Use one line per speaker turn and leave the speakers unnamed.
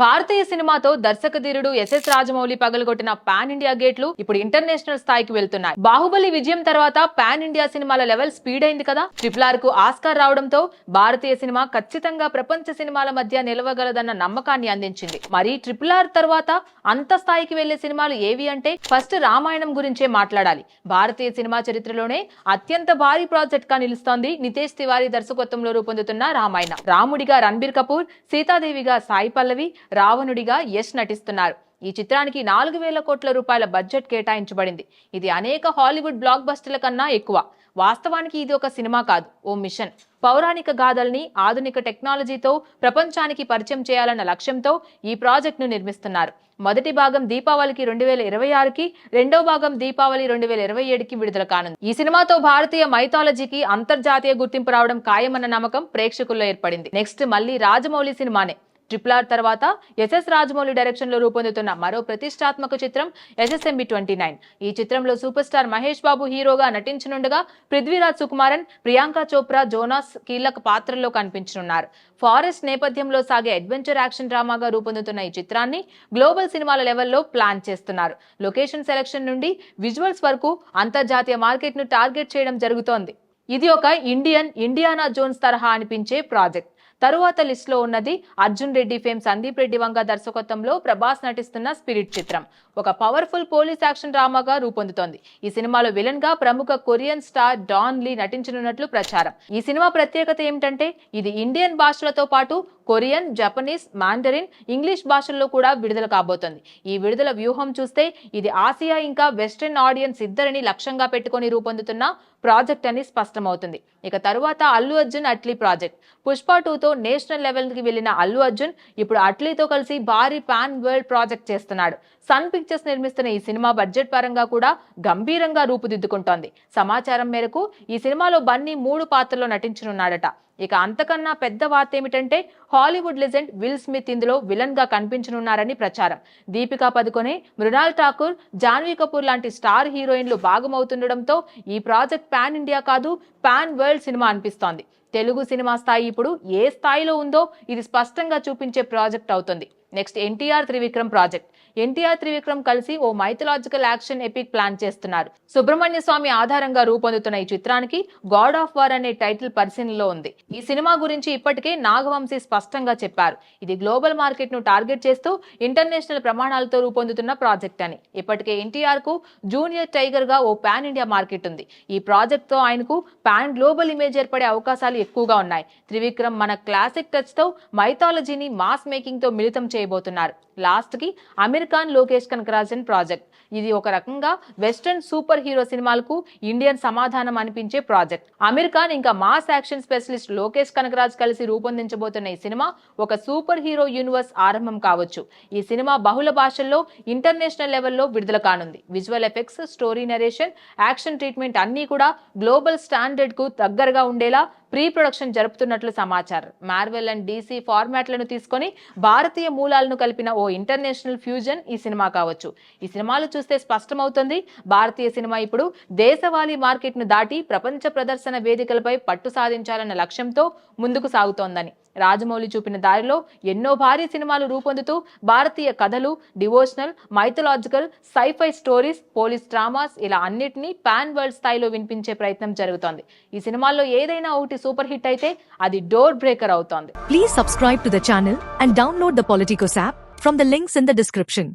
భారతీయ సినిమాతో దర్శక ధీరుడు ఎస్ఎస్ రాజమౌళి పగలగొట్టిన పాన్ ఇండియా గేట్లు ఇప్పుడు ఇంటర్నేషనల్ స్థాయికి వెళ్తున్నాయి. బాహుబలి విజయం తర్వాత పాన్ ఇండియా సినిమాల లెవెల్ స్పీడ్ అయింది కదా? ట్రిపుల్ ఆర్కు ఆస్కార్ రావడంతో భారతీయ సినిమా ఖచ్చితంగా ప్రపంచ సినిమాల మధ్య నిలవగలదన్న నమ్మకాన్ని అందించింది. మరి ట్రిపుల్ ఆర్ తర్వాత అంత స్థాయికి వెళ్ళే సినిమాలు ఏవి అంటే ఫస్ట్ రామాయణం గురించే మాట్లాడాలి. భారతీయ సినిమా చరిత్రలోనే అత్యంత భారీ ప్రాజెక్ట్గా నిలుస్తోంది నితేష్ తివారీ దర్శకత్వంలో రూపొందుతున్న రామాయణ. రాముడిగా రణబీర్ కపూర్ సీతాదేవిగా సాయి పల్లవి రావణుడిగా యశ్ నటిస్తున్నారు. ఈ చిత్రానికి నాలుగు వేల కోట్ల రూపాయల బడ్జెట్ కేటాయించబడింది. ఇది అనేక హాలీవుడ్ బ్లాక్ బస్టర్ల కన్నా ఎక్కువ. వాస్తవానికి ఇది ఒక సినిమా కాదు ఓ మిషన్. పౌరాణిక గాథల్ని ఆధునిక టెక్నాలజీతో ప్రపంచానికి పరిచయం చేయాలన్న లక్ష్యంతో ఈ ప్రాజెక్టును నిర్మిస్తున్నారు. మొదటి భాగం దీపావళికి రెండు వేల ఇరవై ఆరుకి రెండో భాగం దీపావళి రెండు వేల ఇరవై ఏడుకి విడుదల కానుంది. ఈ సినిమాతో భారతీయ మైథాలజీకి అంతర్జాతీయ గుర్తింపు రావడం ఖాయమన్న నమ్మకం ప్రేక్షకుల్లో ఏర్పడింది. నెక్స్ట్ మళ్ళీ రాజమౌళి సినిమానే. ట్రిపుల్ ఆర్ తర్వాత ఎస్ఎస్ రాజమౌళి డైరెక్షన్లో రూపొందుతున్న మరో ప్రతిష్టాత్మక చిత్రం ఎస్ఎస్ఎంబి ట్వంటీ నైన్. ఈ చిత్రంలో సూపర్ స్టార్ మహేష్ బాబు హీరోగా నటించనుండగా పృథ్వీరాజ్ సుకుమారన్ ప్రియాంక చోప్రా జోనాస్ కీలక పాత్రల్లో కనిపించనున్నారు. ఫారెస్ట్ నేపథ్యంలో సాగే అడ్వెంచర్ యాక్షన్ డ్రామాగా రూపొందుతున్న ఈ చిత్రాన్ని గ్లోబల్ సినిమాల లెవెల్లో ప్లాన్ చేస్తున్నారు. లొకేషన్ సెలెక్షన్ నుండి విజువల్స్ వరకు అంతర్జాతీయ మార్కెట్ను టార్గెట్ చేయడం జరుగుతోంది. ఇది ఒక ఇండియన్ ఇండియానా జోన్స్ తరహా అనిపించే ప్రాజెక్ట్. తరువాత లిస్ట్లో ఉన్నది అర్జున్ రెడ్డి ఫేమ్ సందీప్ రెడ్డి వంగ దర్శకత్వంలో ప్రభాస్ నటిస్తున్న స్పిరిట్ చిత్రం. ఒక పవర్ఫుల్ పోలీస్ యాక్షన్ డ్రామాగా రూపొందుతోంది. ఈ సినిమాలో విలన్గా ప్రముఖ కొరియన్ స్టార్ డాన్ లీ నటించనున్నట్లు ప్రచారం. ఈ సినిమా ప్రత్యేకత ఏమిటంటే ఇది ఇండియన్ భాషలతో పాటు కొరియన్ జపనీస్ మాండరిన్ ఇంగ్లీష్ భాషల్లో కూడా విడుదల కాబోతోంది. ఈ విడుదల వ్యూహం చూస్తే ఇది ఆసియా ఇంకా వెస్ట్రన్ ఆడియన్స్ ఇద్దరిని లక్ష్యంగా పెట్టుకొని రూపొందుతున్న ప్రాజెక్ట్ అని స్పష్టమవుతుంది. ఇక తరువాత అల్లు అర్జున్ అట్లీ ప్రాజెక్ట్. పుష్ప టూతో నేషనల్ లెవెల్కి వెళ్ళిన వెళ్ళిన అల్లు అర్జున్ ఇప్పుడు అట్లీతో కలిసి భారీ పాన్ వరల్డ్ ప్రాజెక్ట్ చేస్తున్నాడు. సన్ పిక్చర్స్ నిర్మిస్తున్న ఈ సినిమా బడ్జెట్ పరంగా కూడా గంభీరంగా రూపుదిద్దుకుంటోంది. సమాచారం మేరకు ఈ సినిమాలో బన్నీ మూడు పాత్రల్లో నటించనున్నాడట. ఇక అంతకన్నా పెద్ద వార్త ఏమిటంటే హాలీవుడ్ లెజెండ్ విల్ స్మిత్ ఇందులో విలన్గా కనిపించనున్నారని ప్రచారం. దీపికా పదుకొనే మృణాల్ ఠాకూర్ జాన్వీ కపూర్ లాంటి స్టార్ హీరోయిన్లు భాగమవుతుండడంతో ఈ ప్రాజెక్ట్ పాన్ ఇండియా కాదు పాన్ వరల్డ్ సినిమా అనిపిస్తోంది. తెలుగు సినిమా స్థాయి ఇప్పుడు ఏ స్థాయిలో ఉందో ఇది స్పష్టంగా చూపించే ప్రాజెక్ట్ అవుతుంది. Next NTR Trivikram project NTR Trivikram కలిసి ఓ మైథలాజికల్ యాక్షన్ ఎపిక్ ప్లాన్ చేస్తున్నారు. సుబ్రహ్మణ్య స్వామి ఆధారంగా రూపొందుతున్న ఈ చిత్రానికి గాడ్ ఆఫ్ వార్ అనే టైటిల్ పరిశీలనలో ఉంది. ఈ సినిమా గురించి ఇప్పటికే నాగవంశీ స్పష్టంగా చెప్పారు. ఇది గ్లోబల్ మార్కెట్ను టార్గెట్ చేస్తూ ఇంటర్నేషనల్ ప్రమాణాలతో రూపొందుతున్న ప్రాజెక్ట్ అని. ఇప్పటికే ఎన్టీఆర్కు జూనియర్ టైగర్గా ఓ పాన్ ఇండియా మార్కెట్ ఉంది. ఈ ప్రాజెక్ట్తో ఆయనకు పాన్ గ్లోబల్ ఇమేజ్ ఏర్పడే అవకాశాలు ఎక్కువగా ఉన్నాయి. త్రివిక్రమ్ మన క్లాసిక్ టచ్తో మైథాలజీని మాస్ మేకింగ్తో మిళితం చేయబోతున్నారు. లాస్ట్కి అమెరికాన్ లోకేష్ కనకరాజన్ ప్రాజెక్ట్. ఇది ఒక రకంగా వెస్టర్న్ సూపర్ హీరో సినిమాలకు ఇండియన్ సమాధానం అనిపించే ప్రాజెక్ట్. అమెరికాన్ ఇంకా mass action specialist Lokesh Kanagaraj కలిసి రూపొందించబోతున్న ఈ సినిమా ఒక సూపర్ హీరో యూనివర్స్ ఆరంభం కావచ్చు. ఈ సినిమా బహుళ భాషల్లో ఇంటర్నేషనల్ లెవెల్లో విడుదల కానుంది. Visual effects story narration action treatment అన్నీ కూడా గ్లోబల్ స్టాండర్డ్కు దగ్గరగా ఉండేలా ప్రీ ప్రొడక్షన్ జరుపుతున్నట్లు సమాచారం. మార్వెల్ అండ్ డీసీ ఫార్మాట్లను తీసుకొని భారతీయ మూలాలను కలిపిన ఓ ఇంటర్నేషనల్ ఫ్యూజన్ ఈ సినిమా కావచ్చు. ఈ సినిమాలు చూస్తే స్పష్టమవుతుంది భారతీయ సినిమా ఇప్పుడు దేశవాళీ మార్కెట్ను దాటి ప్రపంచ ప్రదర్శన వేదికలపై పట్టు సాధించాలన్న లక్ష్యంతో ముందుకు సాగుతోందని. రాజమౌళి చూపిన దారిలో ఎన్నో భారీ సినిమాలు రూపొందుతూ భారతీయ కథలు devotional mythological sci fi stories police dramas ఇలా అన్నిటినీ పాన్ వరల్డ్ స్థాయిలో వినిపించే ప్రయత్నం జరుగుతోంది. ఈ సినిమాల్లో ఏదైనా ఒకటి సూపర్ హిట్ అయితే అది డోర్ బ్రేకర్ అవుతోంది.
Please subscribe to the channel and download the Politicos app from the links in the description